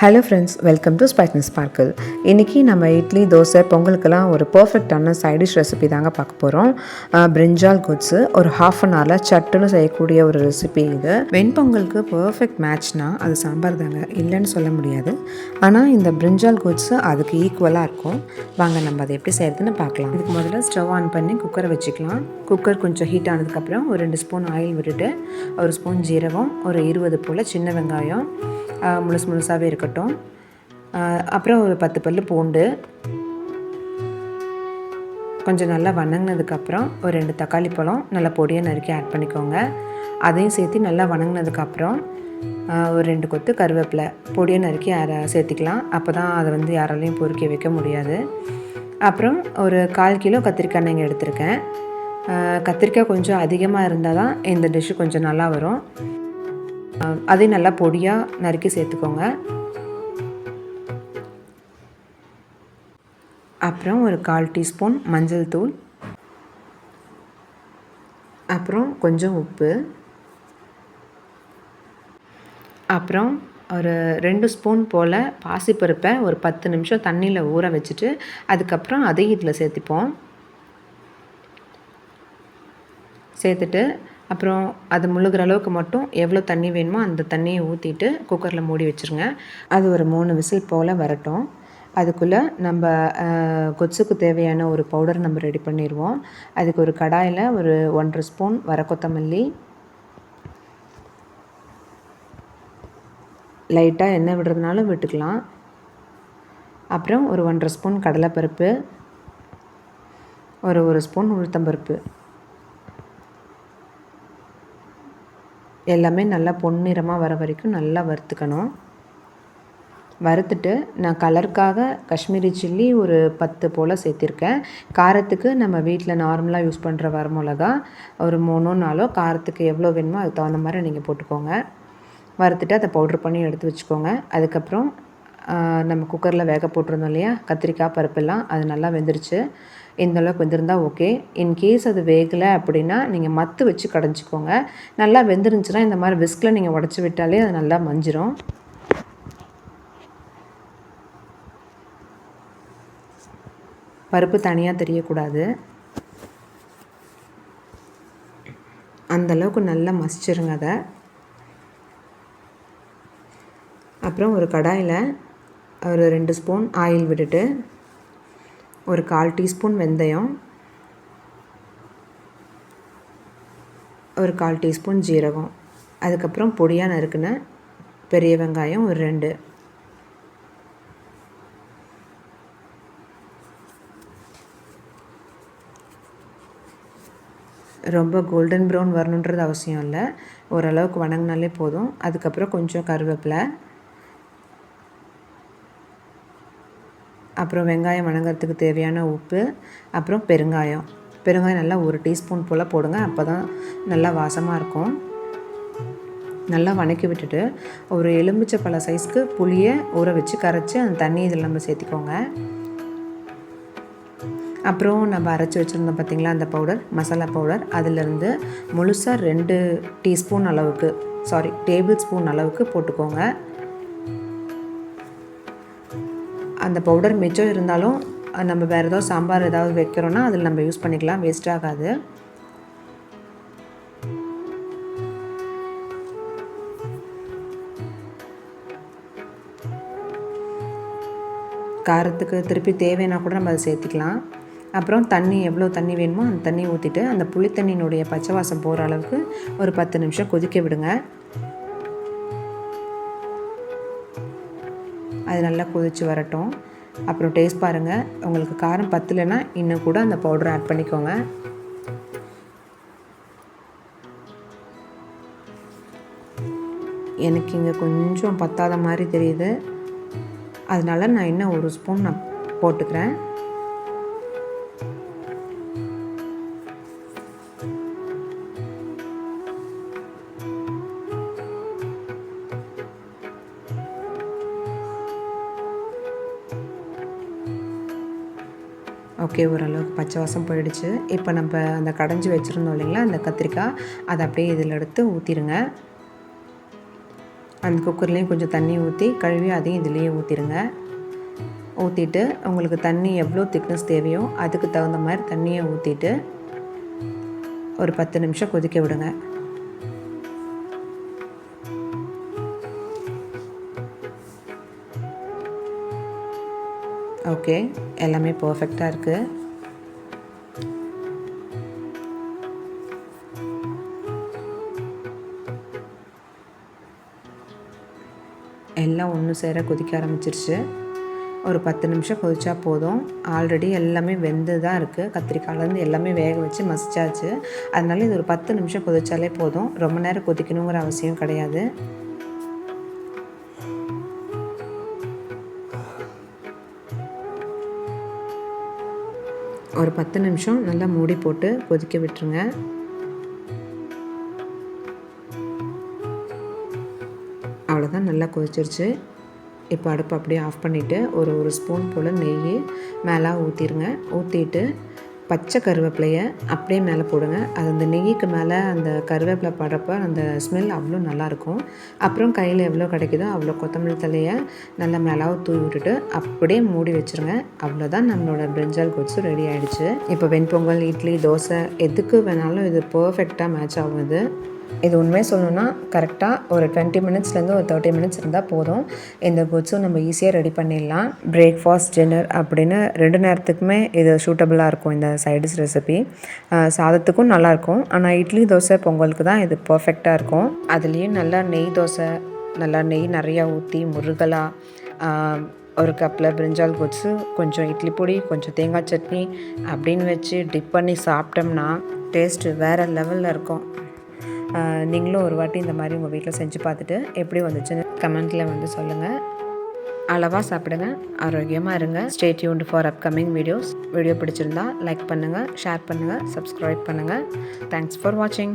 Hello friends welcome to spiciness sparkle இன்றைக்கி நம்ம இட்லி தோசை பொங்கலுக்கெல்லாம் ஒரு பர்ஃபெக்டான சைடிஷ் ரெசிபி தாங்க பார்க்க போகிறோம் பிரிஞ்சால் குட்ஸு ஒரு ஹாஃப் அன் ஹவரில் சட்டுன்னு செய்யக்கூடிய ஒரு ரெசிபி இது. வெண்பொங்கலுக்கு பர்ஃபெக்ட் மேட்ச்னா அது சாம்பார் தாங்க இல்லைன்னு சொல்ல முடியாது. ஆனால் இந்த பிரிஞ்சால் குட்ஸு அதுக்கு ஈக்குவலாக இருக்கும். வாங்க நம்ம அதை எப்படி செய்கிறதுன்னு பார்க்கலாம். இதுக்கு முதல்ல ஸ்டவ் ஆன் பண்ணி குக்கரை வச்சுக்கலாம். குக்கர் கொஞ்சம் ஹீட் ஆனதுக்கப்புறம் ஒரு ரெண்டு ஸ்பூன் ஆயில் விட்டுட்டு ஒரு ஸ்பூன் ஜீரகம் ஒரு இருபது போல் சின்ன வெங்காயம் முழுசு முழுசாகவே இருக்கட்டும். அப்புறம் ஒரு பத்து பல்லு பூண்டு. கொஞ்சம் நல்லா வணங்கினதுக்கப்புறம் ஒரு ரெண்டு தக்காளி பழம் நல்லா பொடியை நறுக்கி ஆட் பண்ணிக்கோங்க. அதையும் சேர்த்து நல்லா வணங்கினதுக்கப்புறம் ஒரு ரெண்டு கொத்து கருவேப்பிலை பொடியை நறுக்கி அர சேர்த்திக்கலாம். அப்போ தான் அதை வந்து யாராலையும் பொறுக்கி வைக்க முடியாது. அப்புறம் ஒரு கால் கிலோ கத்திரிக்காய் நீங்கள் எடுத்திருக்கேன். கத்திரிக்காய் கொஞ்சம் அதிகமாக இருந்தால் தான் இந்த டிஷ்ஷு கொஞ்சம் நல்லா வரும். அதையும் நல்லா பொடியாக நறுக்கி சேர்த்துக்கோங்க. அப்புறம் ஒரு கால் டீஸ்பூன் மஞ்சள் தூள். அப்புறம் கொஞ்சம் உப்பு. அப்புறம் ஒரு ரெண்டு ஸ்பூன் போல் பாசிப்பருப்பை ஒரு பத்து நிமிஷம் தண்ணியில் ஊற வச்சுட்டு அதுக்கப்புறம் அதையும் இதில் சேர்த்துப்போம். சேர்த்துட்டு அப்புறம் அது முழுகிற அளவுக்கு மட்டும் எவ்வளோ தண்ணி வேணுமோ அந்த தண்ணியை ஊற்றிட்டு குக்கரில் மூடி வச்சுருங்க. அது ஒரு மூணு விசில் போல் வரட்டும். அதுக்குள்ளே நம்ம கொச்சுக்கு தேவையான ஒரு பவுடர் நம்ம ரெடி பண்ணிடுவோம் அதுக்கு ஒரு கடாயில் ஒரு ஒன்றரை ஸ்பூன் வர கொத்தமல்லி. லைட்டாக எண்ணெய் விடுறதுனாலும் விட்டுக்கலாம். அப்புறம் ஒரு ஒன்றரை ஸ்பூன் கடலைப்பருப்பு. ஒரு ஒரு ஸ்பூன் உளுத்தம்பருப்பு. எல்லாமே நல்லா பொன்னிறமாக வர வரைக்கும் நல்லா வறுத்துக்கணும். வறுத்துட்டு நான் கலருக்காக காஷ்மீரி சில்லி ஒரு பத்து போல் சேர்த்திருக்கேன். காரத்துக்கு நம்ம வீட்டில் நார்மலாக யூஸ் பண்ணுற வரமிளகா ஒரு மூணோ நாலோ காரத்துக்கு எவ்வளோ வேணுமோ அதுக்கு தகுந்த மாதிரி நீங்கள் போட்டுக்கோங்க. வறுத்துட்டு அதை பவுட்ரு பண்ணி எடுத்து வச்சுக்கோங்க. அதுக்கப்புறம் நம்ம குக்கரில் வேக போட்டிருந்தோம் இல்லையா? கத்திரிக்காய் பருப்பெல்லாம் அது நல்லா வெந்துருச்சு. இந்தளவுக்கு வெந்திருந்தால் ஓகே இன்கேஸ் அது வேகலை அப்படின்னா நீங்கள் மத்து வச்சு கடைஞ்சிக்கோங்க. நல்லா வெந்துருந்துச்சுன்னா இந்த மாதிரி விஸ்கில் நீங்கள் உடச்சி விட்டாலே அது நல்லா மஞ்சிரும். பருப்பு தனியாக தெரியக்கூடாது. அந்த அளவுக்கு நல்லா மசிச்சிருங்க அதை. அப்புறம் ஒரு கடாயில் ஒரு ரெண்டு ஸ்பூன் ஆயில் விட்டுட்டு ஒரு கால் டீஸ்பூன் வெந்தயம் ஒரு கால் டீஸ்பூன் ஜீரகம் அதுக்கப்புறம் பொடியாக நறுக்குன பெரிய வெங்காயம் ஒரு ரெண்டு. ரொம்ப கோல்டன் ப்ரௌன் வரணுன்றது அவசியம் இல்லை. ஓரளவுக்கு வணங்கினாலே போதும். அதுக்கப்புறம் கொஞ்சம் கருவேப்பிலை அப்புறம் வெங்காயம் வணங்குறதுக்கு தேவையான உப்பு அப்புறம் பெருங்காயம். பெருங்காயம் நல்லா ஒரு டீஸ்பூன் போல் போடுங்க அப்போ தான் நல்லா வாசமாக இருக்கும். நல்லா வணக்கி விட்டுட்டு ஒரு எலுமிச்சை பழ சைஸ்க்கு புளியை ஊற வச்சு கரைச்சி அந்த தண்ணி இதில் நம்ம சேர்த்திக்கோங்க. அப்புறம் நம்ம அரைச்சி வச்சுருந்தோம் பார்த்திங்களா அந்த பவுடர் மசாலா பவுடர் அதிலிருந்து முழுசாக ரெண்டு டீஸ்பூன் அளவுக்கு சாரி டேபிள் ஸ்பூன் அளவுக்கு போட்டுக்கோங்க. அந்த பவுடர் மிச்சம் இருந்தாலும் நம்ம வேறு ஏதாவது சாம்பார் ஏதாவது வைக்கிறோன்னா அதில் நம்ம யூஸ் பண்ணிக்கலாம். வேஸ்ட் ஆகாது. காரத்துக்கு திருப்பி தேவைன்னா கூட நம்ம அதை சேர்த்திக்கலாம். அப்புறம் தண்ணி எவ்வளோ தண்ணி வேணுமோ அந்த தண்ணி ஊற்றிட்டு அந்த புளி தண்ணியினுடைய பச்சை வாசம் போகிற அளவுக்கு ஒரு பத்து நிமிஷம் கொதிக்க விடுங்க. அது நல்லா கொதிச்சு வரட்டும். அப்புறம் டேஸ்ட் பாருங்கள் உங்களுக்கு காரம் பத்தலைன்னா இன்னும் கூட அந்த பவுடர் ஆட் பண்ணிக்கோங்க. எனக்கு இங்கே கொஞ்சம் பத்தாத மாதிரி தெரியுது. அதனால நான் இன்னும் ஒரு ஸ்பூன் நான் போட்டுக்கிறேன். ஓகே ஓரளவுக்கு பச்சை வாசம் போயிடுச்சு. இப்போ நம்ம அந்த கடைஞ்சி வச்சுருந்தோம் இல்லைங்களா அந்த கத்திரிக்காய். அதை அப்படியே இதில் எடுத்து ஊற்றிடுங்க அந்த குக்கர்லேயும் கொஞ்சம் தண்ணி ஊற்றி கழுவி அதையும் இதுலேயே ஊற்றிடுங்க ஊற்றிட்டு உங்களுக்கு தண்ணி எவ்வளோ திக்னஸ் தேவையோ அதுக்கு தகுந்த மாதிரி தண்ணியை ஊற்றிட்டு ஒரு பத்து நிமிஷம் கொதிக்க விடுங்க. ஓகே எல்லாமே பர்ஃபெக்டாக இருக்குது எல்லாம் ஒன்று சேர கொதிக்க ஆரம்பிச்சிருச்சு. ஒரு பத்து நிமிஷம் கொதிச்சா போதும். ஆல்ரெடி எல்லாமே வெந்து தான் இருக்குது கத்திரிக்காயிலேருந்து எல்லாமே வேக வச்சு மசிச்சாச்சு. அதனால இது ஒரு பத்து நிமிஷம் கொதிச்சாலே போதும். ரொம்ப நேரம் கொதிக்கணுங்கிற அவசியம் கிடையாது. ஒரு பத்து நிமிஷம் நல்லா மூடி போட்டு கொதிக்க விட்டுருங்க. அவ்வளோதான் நல்லா கொதிச்சிருச்சு. இப்போ அடுப்பு அப்படியே ஆஃப் பண்ணிவிட்டு ஒரு ஒரு ஸ்பூன் போல் நெய் மேலே ஊற்றிடுங்க ஊற்றிட்டு பச்சை கருவேப்பிலையை அப்படியே மேலே போடுங்க. அது அந்த நெய்க்கு மேலே அந்த கருவேப்பிலை படுறப்ப அந்த ஸ்மெல் அவ்வளோ நல்லாயிருக்கும். அப்புறம் கையில் எவ்வளோ கிடைக்குதோ அவ்வளோ கொத்தமல்லி தலையை நல்லா மேலாவை தூவி விட்டுட்டு அப்படியே மூடி வச்சுருங்க. அவ்வளோதான் நம்மளோட பிரிஞ்சால் கொச்சு ரெடி ஆகிடுச்சு இப்போ வெண்பொங்கல் இட்லி தோசை எதுக்கு வேணாலும் இது பர்ஃபெக்டாக மேட்ச் ஆகும் இது உண்மையை சொல்லணும்னா கரெக்டாக ஒரு டுவெண்ட்டி மினிட்ஸ்லேருந்து ஒரு தேர்ட்டி மினிட்ஸ் இருந்தால் போதும். இந்த கொட்ஸும் நம்ம ஈஸியாக ரெடி பண்ணிடலாம். பிரேக்ஃபாஸ்ட் டின்னர் அப்படின்னு ரெண்டு நேரத்துக்குமே இது சூட்டபுளாக இருக்கும் இந்த சைடிஸ் ரெசிபி சாதத்துக்கும் நல்லாயிருக்கும். ஆனால் இட்லி தோசை பொங்கலுக்கு தான் இது பர்ஃபெக்டாக இருக்கும். அதுலேயும் நல்லா நெய் தோசை நல்லா நெய் நிறையா ஊற்றி முருகலாக ஒரு கப்பில் பிரிஞ்சால் கொச்சு கொஞ்சம் இட்லி பொடி கொஞ்சம் தேங்காய் சட்னி அப்படின்னு வச்சு டிப் பண்ணி சாப்பிட்டோம்னா டேஸ்ட்டு வேறு லெவலில் இருக்கும். நீங்களும் ஒரு வாட்டி இந்த மாதிரி உங்கள் வீட்டில் செஞ்சு பார்த்துட்டு எப்படி வந்துச்சுன்னு கமெண்ட்டில் வந்து சொல்லுங்கள் அளவாக சாப்பிடுங்க ஆரோக்கியமாக இருங்க. Stay tuned for upcoming videos video பிடிச்சிருந்தா லைக் பண்ணுங்கள் ஷேர் பண்ணுங்கள் சப்ஸ்கிரைப் பண்ணுங்கள் தேங்க்ஸ் ஃபார் வாட்சிங்